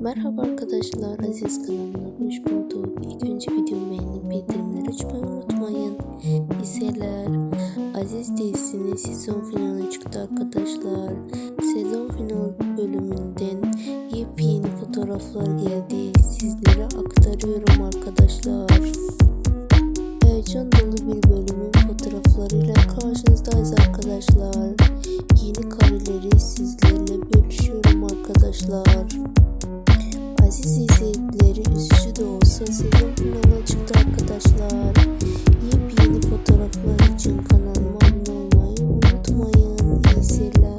Merhaba arkadaşlar, Aziz kanalına hoş bulduk. İlk önce videomu beğenip bildirimleri açmayı unutmayın. İyi seyirler. Aziz dizisinin sezon finali çıktı arkadaşlar. Sezon final bölümünden yepyeni fotoğraflar geldi. Sizlere aktarıyorum arkadaşlar. Heyecan dolu bir bölümün fotoğraflarıyla karşınızdayız arkadaşlar. Yeni kareleri sizlerle bölüşüyorum arkadaşlar. Aziz izleyicileri üzücü de olsa sezon çıktı arkadaşlar. Yepyeni fotoğraflar için kanalıma abone olmayı unutmayın. İyi seyirler.